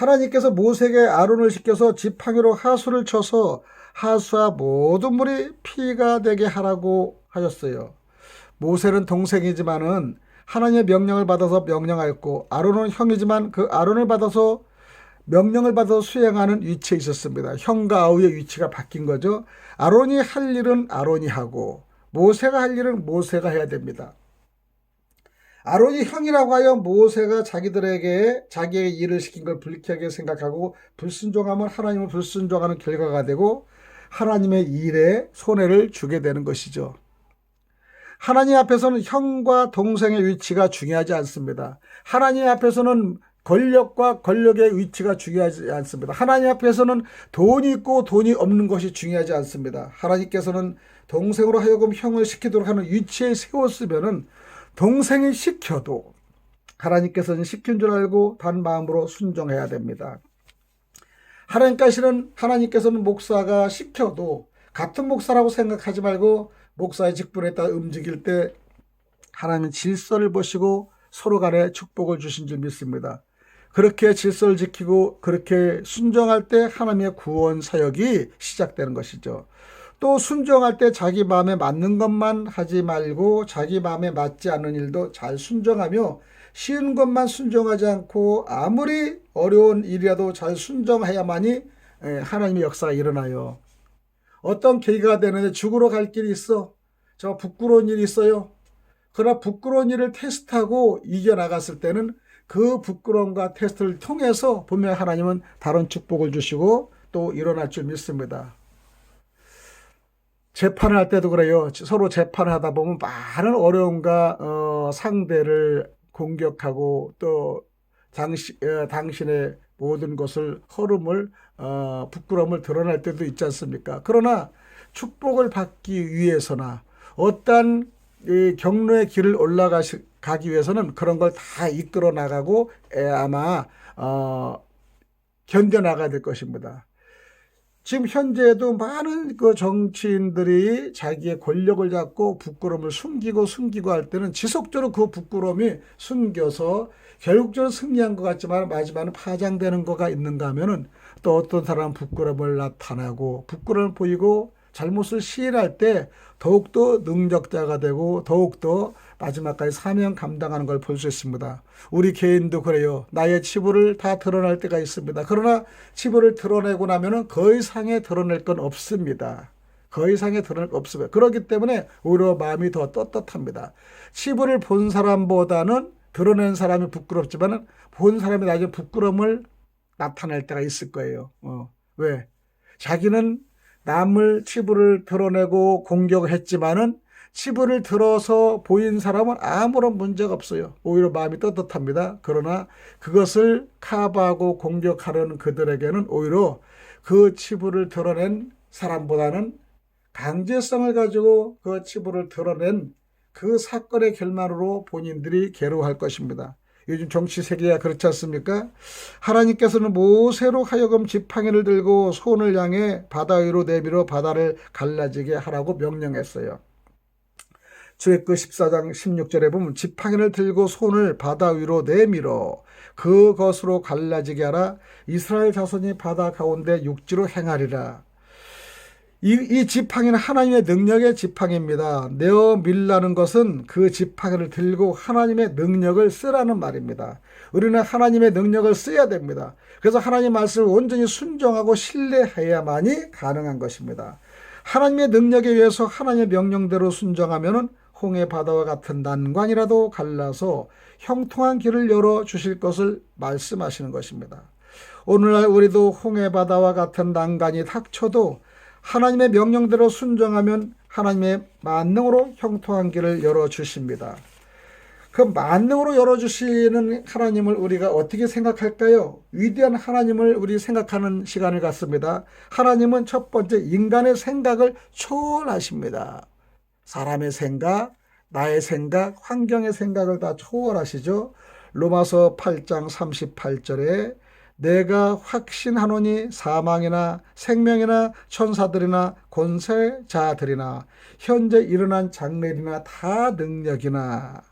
하나님께서 모세에게 아론을 시켜서 지팡이로 하수를 쳐서 하수와 모든 물이 피가 되게 하라고 하셨어요. 모세는 동생이지만은 하나님의 명령을 받아서 명령하였고 아론은 형이지만 그 아론을 받아서 명령을 받아 수행하는 위치에 있었습니다. 형과 아우의 위치가 바뀐 거죠. 아론이 할 일은 아론이 하고 모세가 할 일은 모세가 해야 됩니다. 아론이 형이라고 하여 모세가 자기들에게 자기의 일을 시킨 걸 불쾌하게 생각하고 불순종하면 하나님을 불순종하는 결과가 되고 하나님의 일에 손해를 주게 되는 것이죠. 하나님 앞에서는 형과 동생의 위치가 중요하지 않습니다. 하나님 앞에서는 권력과 권력의 위치가 중요하지 않습니다. 하나님 앞에서는 돈이 있고 돈이 없는 것이 중요하지 않습니다. 하나님께서는 동생으로 하여금 형을 시키도록 하는 위치에 세웠으면은 동생이 시켜도 하나님께서는 시킨 줄 알고 단 마음으로 순종해야 됩니다. 하나님께서는 하나님께서는 목사가 시켜도 같은 목사라고 생각하지 말고 목사의 직분에 따라 움직일 때 하나님은 질서를 보시고 서로 간에 축복을 주신 줄 믿습니다. 그렇게 질서를 지키고 그렇게 순종할 때 하나님의 구원 사역이 시작되는 것이죠. 또 순종할 때 자기 마음에 맞는 것만 하지 말고 자기 마음에 맞지 않는 일도 잘 순종하며 쉬운 것만 순종하지 않고 아무리 어려운 일이라도 잘 순종해야만이 예, 하나님의 역사가 일어나요. 어떤 계기가 되는데 죽으러 갈 길이 있어. 저 부끄러운 일이 있어요. 그러나 부끄러운 일을 테스트하고 이겨나갔을 때는 그 부끄러움과 테스트를 통해서 분명 하나님은 다른 축복을 주시고 또 일어날 줄 믿습니다. 재판을 할 때도 그래요. 서로 재판을 하다 보면 많은 어려움과 어, 상대를 공격하고 또 당시, 어, 당신의 모든 것을 허름을 어, 부끄러움을 드러낼 때도 있지 않습니까? 그러나 축복을 받기 위해서나 어떠한 이 경로의 길을 올라가기 위해서는 그런 걸 다 이끌어 나가고 에, 아마 어, 견뎌 나가야 될 것입니다. 지금 현재도 많은 그 정치인들이 자기의 권력을 잡고 부끄러움을 숨기고 숨기고 할 때는 지속적으로 그 부끄러움이 숨겨서 결국적으로 승리한 것 같지만 마지막은 파장되는 거가 있는가 하면은 또 어떤 사람은 부끄러움을 나타나고 부끄러움을 보이고 잘못을 시인할 때 더욱더 능력자가 되고 더욱더 마지막까지 사명 감당하는 걸 볼 수 있습니다. 우리 개인도 그래요. 나의 치부를 다 드러낼 때가 있습니다. 그러나 치부를 드러내고 나면은 그 이상의 드러낼 건 없습니다. 그 이상의 드러낼 건 없습니다. 그렇기 때문에 오히려 마음이 더 떳떳합니다. 치부를 본 사람보다는 드러낸 사람이 부끄럽지만은 본 사람이 나중에 부끄러움을 나타낼 때가 있을 거예요. 어. 왜? 자기는 남을 치부를 드러내고 공격했지만은 치부를 들어서 보인 사람은 아무런 문제가 없어요. 오히려 마음이 떳떳합니다. 그러나 그것을 카바하고 공격하려는 그들에게는 오히려 그 치부를 드러낸 사람보다는 강제성을 가지고 그 치부를 드러낸 그 사건의 결말으로 본인들이 괴로워할 것입니다. 요즘 정치 세계가 그렇지 않습니까? 하나님께서는 모세로 하여금 지팡이를 들고 손을 향해 바다 위로 내밀어 바다를 갈라지게 하라고 명령했어요. 출애굽 14장 16절에 보면 지팡이를 들고 손을 바다 위로 내밀어 그것으로 갈라지게 하라 이스라엘 자손이 바다 가운데 육지로 행하리라. 이, 이 지팡이는 하나님의 능력의 지팡이입니다. 내어 밀라는 것은 그 지팡이를 들고 하나님의 능력을 쓰라는 말입니다. 우리는 하나님의 능력을 써야 됩니다. 그래서 하나님 말씀을 온전히 순종하고 신뢰해야만이 가능한 것입니다. 하나님의 능력에 의해서 하나님의 명령대로 순종하면은 홍해 바다와 같은 난관이라도 갈라서 형통한 길을 열어 주실 것을 말씀하시는 것입니다. 오늘날 우리도 홍해 바다와 같은 난관이 닥쳐도 하나님의 명령대로 순종하면 하나님의 만능으로 형통한 길을 열어 주십니다. 그 만능으로 열어 주시는 하나님을 우리가 어떻게 생각할까요? 위대한 하나님을 우리 생각하는 시간을 갖습니다. 하나님은 첫 번째 인간의 생각을 초월하십니다. 사람의 생각, 나의 생각, 환경의 생각을 다 초월하시죠. 로마서 8장 38절에 내가 확신하노니 사망이나 생명이나 천사들이나 권세자들이나 현재 일어난 장례이나 다 능력이나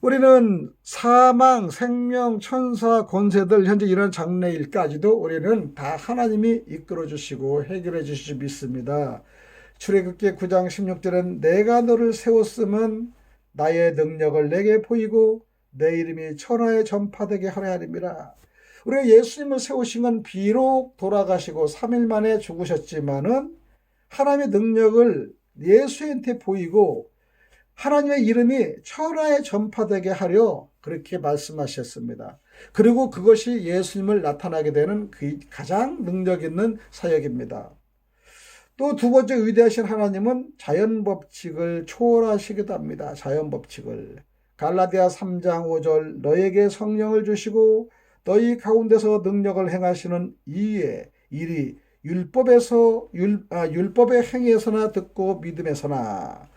우리는 사망, 생명, 천사, 권세들 현재 이런 장래일까지도 우리는 다 하나님이 이끌어 주시고 해결해 주실 줄 믿습니다. 출애굽기 9장 16절은 내가 너를 세웠으면 나의 능력을 내게 보이고 내 이름이 천하에 전파되게 하려 함이라. 우리가 예수님을 세우신 건 비록 돌아가시고 3일 만에 죽으셨지만은 하나님의 능력을 예수한테 보이고 하나님의 이름이 천하에 전파되게 하려 그렇게 말씀하셨습니다. 그리고 그것이 예수님을 나타나게 되는 그 가장 능력 있는 사역입니다. 또 두 번째 위대하신 하나님은 자연 법칙을 초월하시기도 합니다. 자연 법칙을. 갈라디아 3장 5절 너에게 성령을 주시고 너희 가운데서 능력을 행하시는 이에 일이 율법에서 율, 아, 율법의 행위에서나 듣고 믿음에서나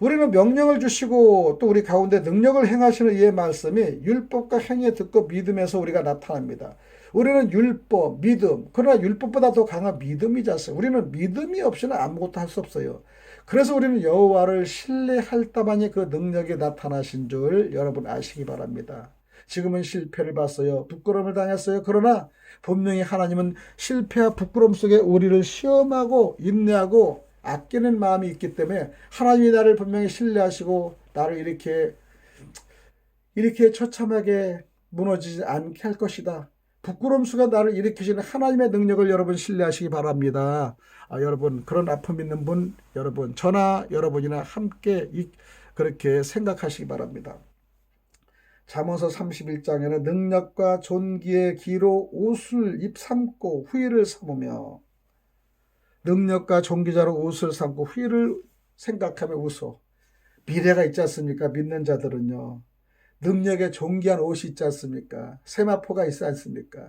우리는 명령을 주시고 또 우리 가운데 능력을 행하시는 이의 말씀이 율법과 행위에 듣고 믿음에서 우리가 나타납니다. 우리는 율법, 믿음, 그러나 율법보다 더 강한 믿음이지 않습니까? 우리는 믿음이 없이는 아무것도 할 수 없어요. 그래서 우리는 여호와를 신뢰할 따만이 그 능력이 나타나신 줄 여러분 아시기 바랍니다. 지금은 실패를 봤어요. 부끄러움을 당했어요. 그러나 분명히 하나님은 실패와 부끄러움 속에 우리를 시험하고 인내하고 아끼는 마음이 있기 때문에 하나님이 나를 분명히 신뢰하시고 나를 이렇게 이렇게 처참하게 무너지지 않게 할 것이다. 속에 나를 일으키시는 하나님의 능력을 여러분 신뢰하시기 바랍니다. 아, 여러분 그런 아픔 있는 분 여러분 저나 여러분이나 함께 이, 그렇게 생각하시기 바랍니다. 잠언서 31장에는 능력과 존귀의 기로 옷을 입삼고 후일을 삼으며 능력과 존귀자로 옷을 삼고 후일을 생각하며 웃어 미래가 있지 않습니까? 믿는 자들은요. 능력에 존귀한 옷이 있지 않습니까? 세마포가 있지 않습니까?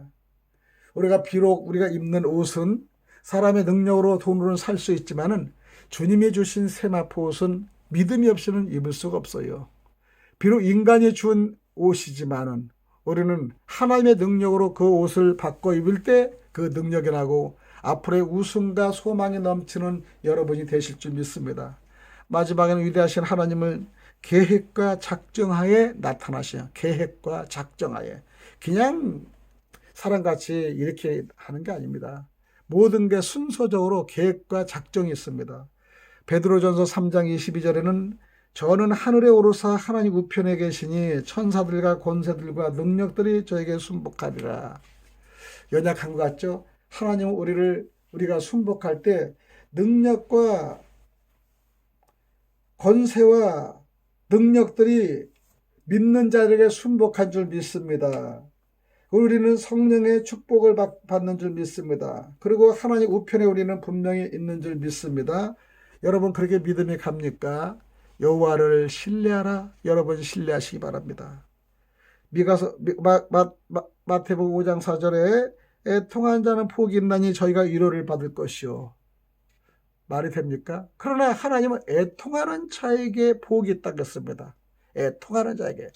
우리가 비록 우리가 입는 옷은 사람의 능력으로 돈으로는 살 수 있지만은 주님이 주신 세마포 옷은 믿음이 없이는 입을 수가 없어요. 비록 인간이 준 옷이지만은 우리는 하나님의 능력으로 그 옷을 바꿔 입을 때 그 능력이 나고 앞으로의 웃음과 소망이 넘치는 여러분이 되실 줄 믿습니다. 마지막에는 위대하신 하나님을 계획과 작정하에 나타나셔. 계획과 작정하에. 그냥 사람같이 이렇게 하는 게 아닙니다. 모든 게 순서적으로 계획과 작정이 있습니다. 베드로전서 3장 22절에는 저는 하늘에 오르사 하나님 우편에 계시니 천사들과 권세들과 능력들이 저에게 순복하리라. 연약한 것 같죠? 하나님은 우리를 우리가 순복할 때 능력과 권세와 능력들이 믿는 자들에게 순복한 줄 믿습니다. 우리는 성령의 축복을 받는 줄 믿습니다. 그리고 하나님 우편에 우리는 분명히 있는 줄 믿습니다. 여러분 그렇게 믿음이 갑니까? 여호와를 신뢰하라. 여러분 신뢰하시기 바랍니다. 미가서 마, 마, 마, 마태복음 5장 4절에 애통한 자는 복이 있나니 저희가 위로를 받을 것이요. 말이 됩니까? 그러나 하나님은 애통하는 자에게 복이 있다고 했습니다. 애통하는 자에게.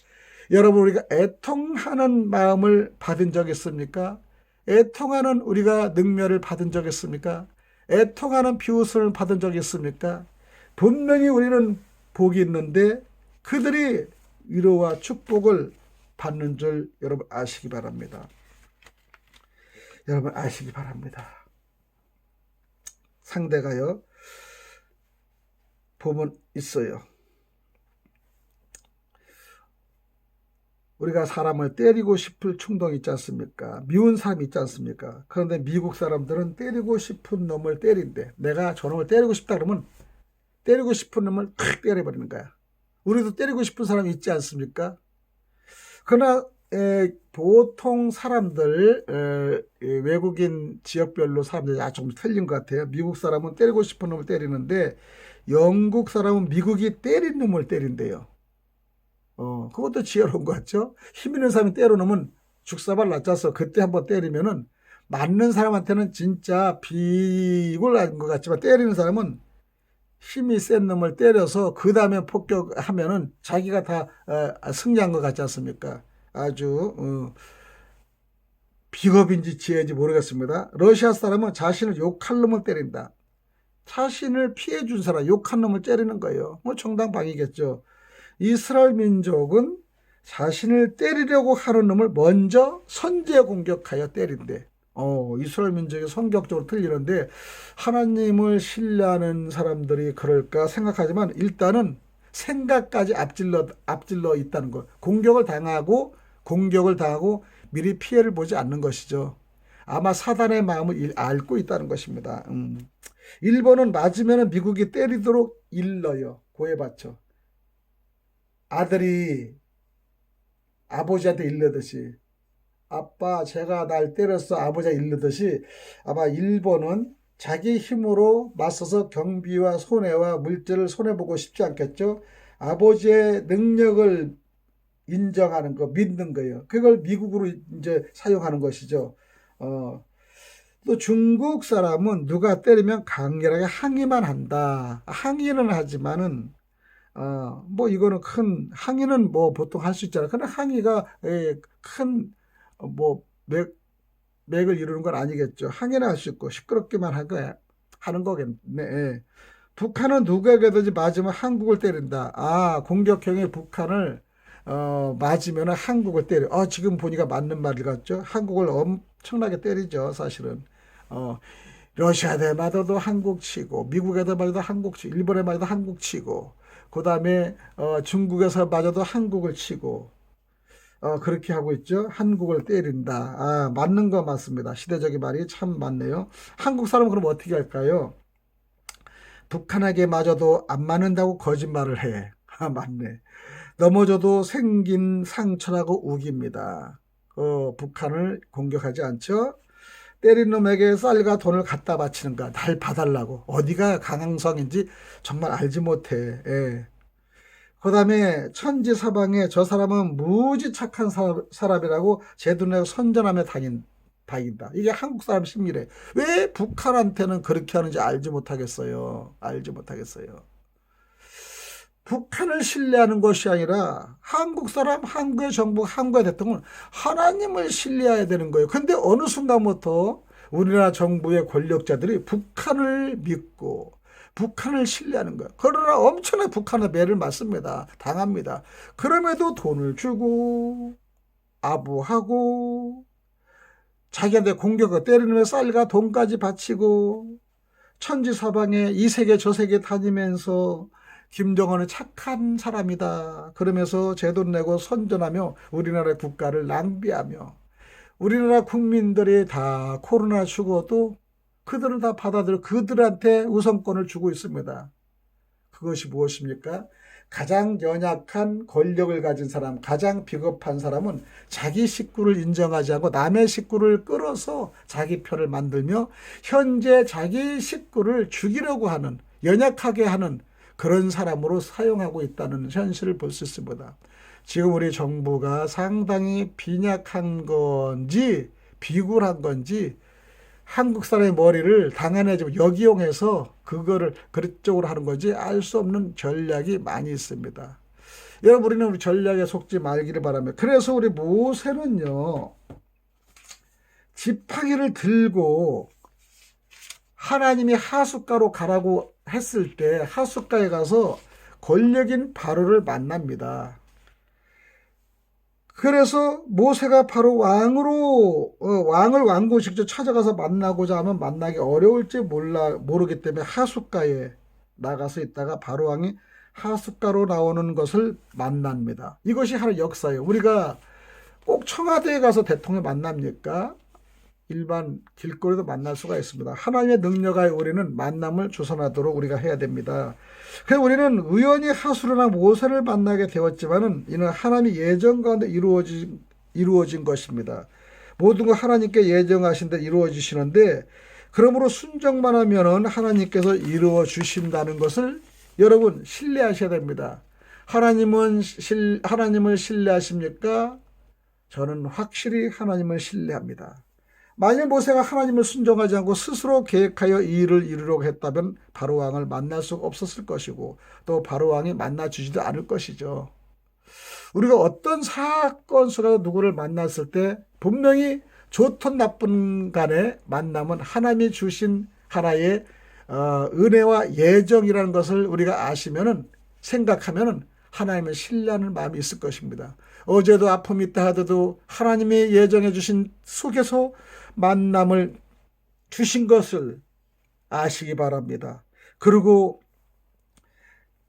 여러분 우리가 애통하는 마음을 받은 적 있습니까? 애통하는 우리가 능멸을 받은 적 있습니까? 애통하는 비웃음을 받은 적 있습니까? 분명히 우리는 복이 있는데 그들이 위로와 축복을 받는 줄 여러분 아시기 바랍니다. 여러분 아시기 바랍니다. 상대가요. 보면 있어요. 우리가 사람을 때리고 싶을 충동이 있지 않습니까? 미운 사람이 있지 않습니까? 그런데 미국 사람들은 때리고 싶은 놈을 때린대. 내가 저놈을 때리고 싶다 그러면 때리고 싶은 놈을 탁 때려버리는 거야. 우리도 때리고 싶은 사람이 있지 않습니까? 그러나 에, 보통 사람들 에, 외국인 지역별로 사람들이 아, 좀 틀린 것 같아요. 미국 사람은 때리고 싶은 놈을 때리는데 영국 사람은 미국이 때린 놈을 때린대요. 어, 그것도 지혜로운 것 같죠? 힘 있는 사람이 때려놓으면 죽사발 낮아서 그때 한번 때리면은 맞는 사람한테는 진짜 비굴 난것 같지만 때리는 사람은 힘이 센 놈을 때려서 그 다음에 폭격하면은 자기가 다 어, 승리한 것 같지 않습니까? 아주 어, 비겁인지 지혜인지 모르겠습니다. 러시아 사람은 자신을 욕할 놈을 때린다. 자신을 피해 준 사람, 욕한 놈을 때리는 거예요. 뭐 정당방위겠죠. 이스라엘 민족은 자신을 때리려고 하는 놈을 먼저 선제 공격하여 때린대. 어, 이스라엘 민족이 성격적으로 틀리는데 하나님을 신뢰하는 사람들이 그럴까 생각하지만 일단은 생각까지 앞질러 앞질러 있다는 것. 공격을 당하고 공격을 당하고 미리 피해를 보지 않는 것이죠. 아마 사단의 마음을 일- 앓고 있다는 것입니다. 음. 일본은 맞으면 미국이 때리도록 일러요. 고해받쳐. 아들이 아버지한테 일르듯이 아빠 제가 날 때렸어 아버지가 일르듯이 아마 일본은 자기 힘으로 맞서서 경비와 손해와 물질을 손해보고 싶지 않겠죠. 아버지의 능력을 인정하는 거, 믿는 거예요. 그걸 미국으로 이제 사용하는 것이죠. 어, 또 중국 사람은 누가 때리면 강렬하게 항의만 한다. 항의는 하지만은 어, 뭐 이거는 큰 항의는 뭐 보통 할 수 있잖아요. 그러나 항의가 예, 큰뭐 맥, 맥을 이루는 건 아니겠죠. 항의는 할 수 있고 시끄럽게만 한 거야. 하는 거겠네. 예. 북한은 누구에게든지 맞으면 한국을 때린다. 아, 공격형의 북한을 어, 맞으면 한국을 때려. 어, 지금 보니까 맞는 말 같죠? 한국을 엄청나게 때리죠, 사실은. 어, 러시아에 맞아도 한국 치고, 미국에도 맞아도 한국 치고, 일본에 맞아도 한국 치고, 그 다음에 어, 중국에서 맞아도 한국을 치고, 어, 그렇게 하고 있죠. 한국을 때린다. 아, 맞는 거 맞습니다. 시대적인 말이 참 맞네요. 한국 사람은 그럼 어떻게 할까요? 북한에게 맞아도 안 맞는다고 거짓말을 해. 아, 맞네. 넘어져도 생긴 상처라고 우깁니다. 어, 북한을 공격하지 않죠. 때린 놈에게 쌀과 돈을 갖다 바치는가 날 봐달라고 어디가 강항성인지 정말 알지 못해 예. 그 다음에 천지 사방에 저 사람은 무지 착한 사- 사람이라고 제 눈에 선전하며 다닌, 다닌다 이게 한국 사람 심리래 왜 북한한테는 그렇게 하는지 알지 못하겠어요 알지 못하겠어요 북한을 신뢰하는 것이 아니라 한국 사람, 한국의 정부, 한국의 대통령 하나님을 신뢰해야 되는 거예요. 근데 어느 순간부터 우리나라 정부의 권력자들이 북한을 믿고 북한을 신뢰하는 거예요. 그러나 엄청나게 북한의 매를 맞습니다. 당합니다. 그럼에도 돈을 주고 아부하고 자기한테 공격을 때리는 쌀과 돈까지 바치고 천지사방에 이 세계 저 세계 다니면서 김정은은 착한 사람이다. 그러면서 제돈 내고 선전하며 우리나라 국가를 낭비하며 우리나라 국민들이 다 코로나 죽어도 그들은 다 받아들여 그들한테 우선권을 주고 있습니다. 그것이 무엇입니까? 가장 연약한 권력을 가진 사람, 가장 비겁한 사람은 자기 식구를 인정하지 않고 남의 식구를 끌어서 자기 편을 만들며 현재 자기 식구를 죽이려고 하는, 연약하게 하는 그런 사람으로 사용하고 있다는 현실을 볼 수 있습니다. 지금 우리 정부가 상당히 빈약한 건지 비굴한 건지 한국 사람의 머리를 당연해지고 역이용해서 그거를 그쪽으로 하는 건지 알 수 없는 전략이 많이 있습니다. 여러분 우리는 우리 전략에 속지 말기를 바라며 그래서 우리 모세는요 지팡이를 들고 하나님이 하숫가로 가라고 했을 때 하숫가에 가서 권력인 바로를 만납니다. 그래서 모세가 바로 왕으로 어, 왕을 왕고 직접 찾아가서 만나고자 하면 만나기 어려울지 몰라 모르기 때문에 하숫가에 나가서 있다가 바로 왕이 하숫가로 나오는 것을 만납니다. 이것이 하나의 역사예요. 우리가 꼭 청와대에 가서 대통령 만납니까? 일반 길거리도 만날 수가 있습니다. 하나님의 능력하에 우리는 만남을 주선하도록 우리가 해야 됩니다. 그래서 우리는 우연히 하수르나 모세를 만나게 되었지만은 이는 하나님의 예정 가운데 이루어진 이루어진 것입니다. 모든 거 하나님께 예정하신 대 이루어지시는데 그러므로 순정만 하면은 하나님께서 이루어 주신다는 것을 여러분 신뢰하셔야 됩니다. 하나님은 실, 하나님을 신뢰하십니까? 저는 확실히 하나님을 신뢰합니다. 만일 모세가 하나님을 순종하지 않고 스스로 계획하여 이 일을 이루려고 했다면 바로 왕을 만날 수 없었을 것이고 또 바로 왕이 만나 주지도 않을 것이죠. 우리가 어떤 사건 속에서 누구를 만났을 때 분명히 좋든 나쁜 간에 만남은 하나님이 주신 하나의 어, 은혜와 예정이라는 것을 우리가 아시면은 생각하면은 하나님을 신뢰하는 마음이 있을 것입니다. 어제도 아픔이 있다 하더라도 하나님이 예정해 주신 속에서 만남을 주신 것을 아시기 바랍니다. 그리고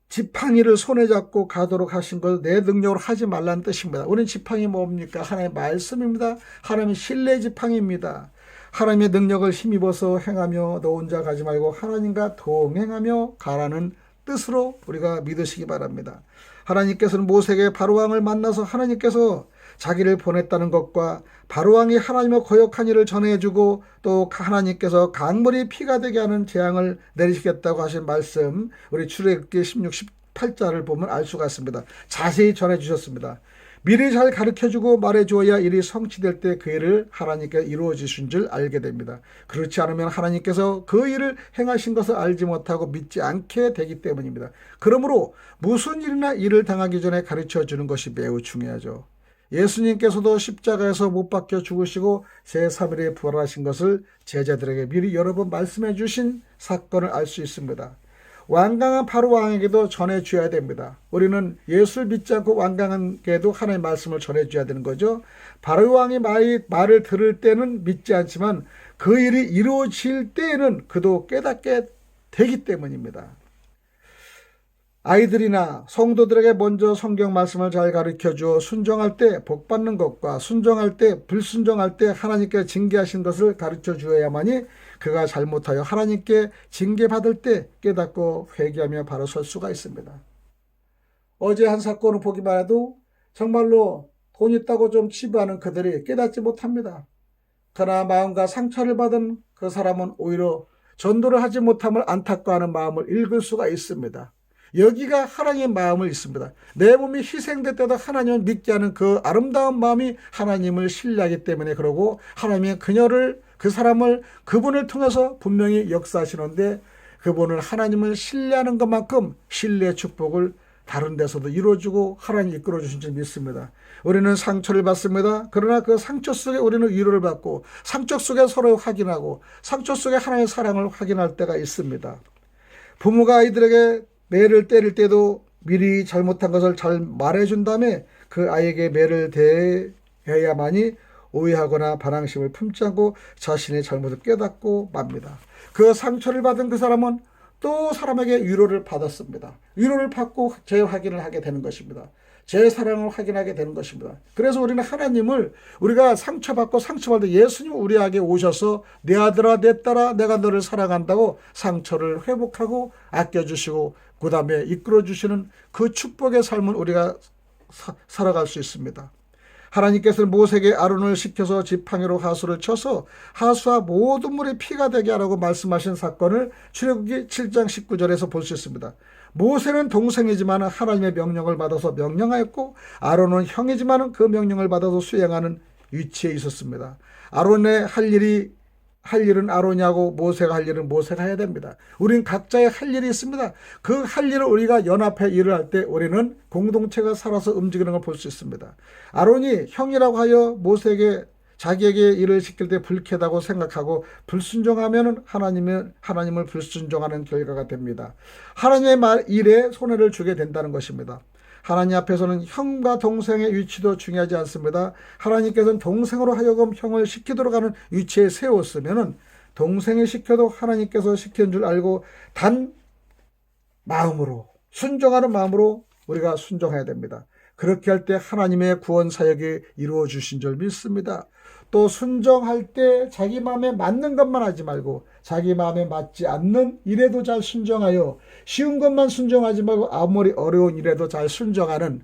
지팡이를 손에 잡고 가도록 하신 것내 능력으로 하지 말라는 뜻입니다. 우리는 지팡이 뭡니까? 하나님의 말씀입니다. 하나님의 신뢰 지팡이입니다. 하나님의 능력을 힘입어서 행하며 너 혼자 가지 말고 하나님과 동행하며 가라는 뜻으로 우리가 믿으시기 바랍니다. 하나님께서는 모세에게 바로왕을 만나서 하나님께서 자기를 보냈다는 것과 바로왕이 하나님의 거역한 일을 전해주고 또 하나님께서 강물이 피가 되게 하는 재앙을 내리시겠다고 하신 말씀 우리 출애굽기 16, 18절을 보면 알 수가 있습니다. 자세히 전해주셨습니다. 미리 잘 가르쳐주고 말해주어야 일이 성취될 때 그 일을 하나님께 이루어 주신 줄 알게 됩니다. 그렇지 않으면 하나님께서 그 일을 행하신 것을 알지 못하고 믿지 않게 되기 때문입니다. 그러므로 무슨 일이나 일을 당하기 전에 가르쳐 주는 것이 매우 중요하죠. 예수님께서도 십자가에서 못 박혀 죽으시고 제3일에 부활하신 것을 제자들에게 미리 여러 번 말씀해 주신 사건을 알 수 있습니다. 완강한 바로 왕에게도 전해줘야 됩니다. 우리는 예수를 믿지 않고 완강한게도 하나님의 말씀을 전해줘야 되는 거죠. 바로 왕이 말, 말을 들을 때는 믿지 않지만 그 일이 이루어질 때에는 그도 깨닫게 되기 때문입니다. 아이들이나 성도들에게 먼저 성경 말씀을 잘 가르쳐 주어 순종할 때 복 받는 것과 순종할 때 불순종할 때 하나님께 징계하신 것을 가르쳐 주어야만이 그가 잘못하여 하나님께 징계받을 때 깨닫고 회개하며 바로 설 수가 있습니다. 어제 한 사건을 보기만 해도 정말로 돈 있다고 좀 치부하는 그들이 깨닫지 못합니다. 그러나 마음과 상처를 받은 그 사람은 오히려 전도를 하지 못함을 안타까워하는 마음을 읽을 수가 있습니다. 여기가 하나님의 마음을 있습니다. 내 몸이 희생될 때도 하나님을 믿게 하는 그 아름다운 마음이 하나님을 신뢰하기 때문에 그러고 하나님의 그녀를 그 사람을 그분을 통해서 분명히 역사하시는데 그분을 하나님을 신뢰하는 것만큼 신뢰의 축복을 다른 데서도 이루어주고 하나님 이끌어 주신 줄 믿습니다. 우리는 상처를 받습니다. 그러나 그 상처 속에 우리는 위로를 받고 상처 속에 서로 확인하고 상처 속에 하나님의 사랑을 확인할 때가 있습니다. 부모가 아이들에게 매를 때릴 때도 미리 잘못한 것을 잘 말해준 다음에 그 아이에게 매를 대해야만이 오해하거나 반항심을 품지 않고 자신의 잘못을 깨닫고 맙니다. 그 상처를 받은 그 사람은 또 사람에게 위로를 받았습니다. 위로를 받고 재확인을 하게 되는 것입니다. 제 사랑을 확인하게 되는 것입니다. 그래서 우리는 하나님을 우리가 상처받고 상처받을 때 예수님 우리에게 오셔서 내 아들아 내 딸아 내가 너를 사랑한다고 상처를 회복하고 아껴주시고 그 다음에 이끌어 주시는 그 축복의 삶을 우리가 사, 살아갈 수 있습니다. 하나님께서는 모세에게 아론을 시켜서 지팡이로 하수를 쳐서 하수와 모든 물이 피가 되게 하라고 말씀하신 사건을 출애굽기 7장 19절에서 볼 수 있습니다. 모세는 동생이지만 하나님의 명령을 받아서 명령하였고 아론은 형이지만 그 명령을 받아서 수행하는 위치에 있었습니다. 아론의 할 일이 할 일은 아론이 하고 모세가 할 일은 모세가 해야 됩니다. 우리는 각자의 할 일이 있습니다. 그 할 일을 우리가 연합해 일을 할 때 우리는 공동체가 살아서 움직이는 걸 볼 수 있습니다. 아론이 형이라고 하여 모세에게 자기에게 일을 시킬 때 불쾌하다고 생각하고 불순종하면 하나님을 하나님을 불순종하는 결과가 됩니다. 하나님의 말 일에 손해를 주게 된다는 것입니다. 하나님 앞에서는 형과 동생의 위치도 중요하지 않습니다. 하나님께서는 동생으로 하여금 형을 시키도록 하는 위치에 세웠으면은 동생이 시켜도 하나님께서 시키는 줄 알고 단 마음으로 순종하는 마음으로 우리가 순종해야 됩니다. 그렇게 할 때 하나님의 구원 사역이 이루어 주신 줄 믿습니다. 또 순종할 때 자기 마음에 맞는 것만 하지 말고 자기 마음에 맞지 않는 일에도 잘 순종하여 쉬운 것만 순종하지 말고 아무리 어려운 일에도 잘 순종하는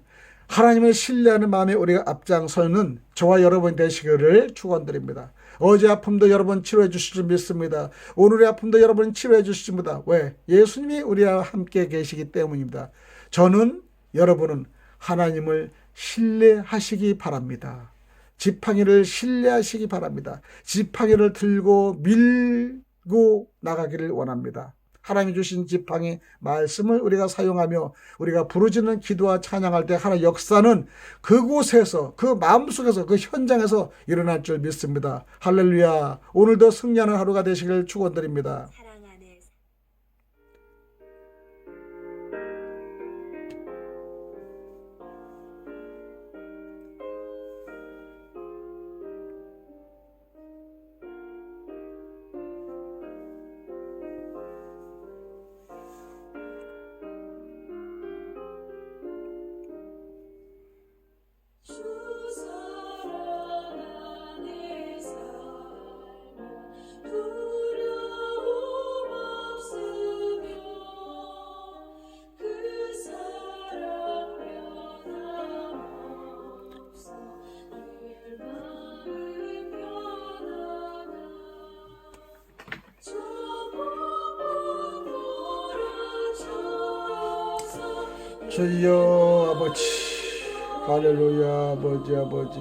하나님을 신뢰하는 마음에 우리가 앞장서는 저와 여러분 되시기를 축원드립니다. 어제 아픔도 여러분 치료해 주실 줄 믿습니다. 오늘의 아픔도 여러분 치료해 주십니다. 왜? 예수님이 우리와 함께 계시기 때문입니다. 저는 여러분은 하나님을 신뢰하시기 바랍니다. 지팡이를 신뢰하시기 바랍니다. 지팡이를 들고 밀고 나가기를 원합니다. 하나님 주신 지팡이 말씀을 우리가 사용하며 우리가 부르짖는 기도와 찬양할 때 하나님 역사는 그곳에서 그 마음속에서 그 현장에서 일어날 줄 믿습니다. 할렐루야. 오늘도 승리하는 하루가 되시길 축원드립니다. 주여 아버지. 할렐루야 아버지 아버지